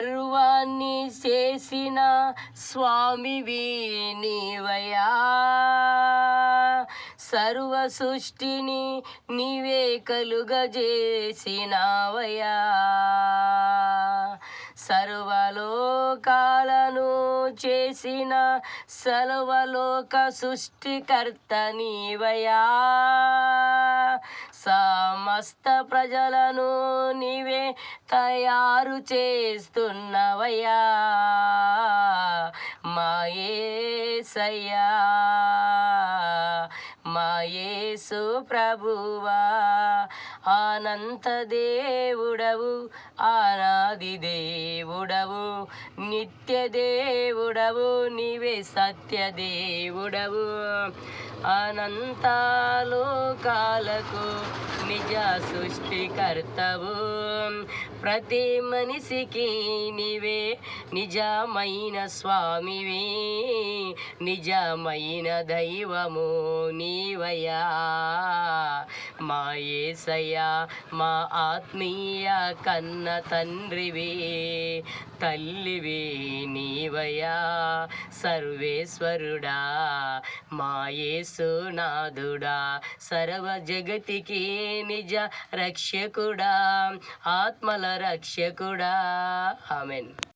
సర్వాన్ని చేసిన స్వామివి నీవయా సర్వ సృష్టిని నీవే కలుగజేసినావయా సర్వలోకాలను చేసిన సర్వలోక సృష్టికర్త నీవయా సమస్త ప్రజలను నీవే తయారు చేస్తున్నవయ్యా. మాయేసయ్యా మాయేసు ప్రభువా. ఆనంత దేవుడవు ఆనాది దేవుడవు నిత్య దేవుడవు నీవే సత్య దేవుడవు. అనంతాలోకాలకు నిజ సృష్టికర్తవు ప్రతి మనిషికి నీవే నిజమైన స్వామివే. నిజమైన దైవము నీవయా మా ఏసయ్యా మా ఆత్మీయ కన్న తండ్రివి తల్లివి నీవయ్యా సర్వేశ్వరుడా మాయేసునాథుడా సర్వ జగతికి నిజ రక్షకుడా ఆత్మల రక్షకుడా. ఆమెన్.